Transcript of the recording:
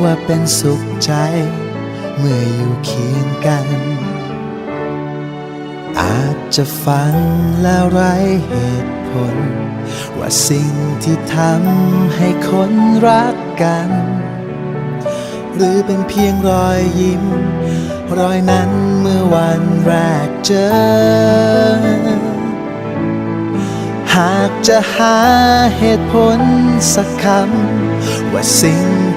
ว่าเป็นสุขใจ เมื่ออยู่เคียงกัน อาจจะฟังแล้วไร้เหตุผล ว่าสิ่งที่ทำให้คนรักกัน หรือเป็นเพียงรอยยิ้ม รอยนั้นเมื่อวันแรกเจอหากจะหาเหตุผลสักคำ ว่าสิ่ง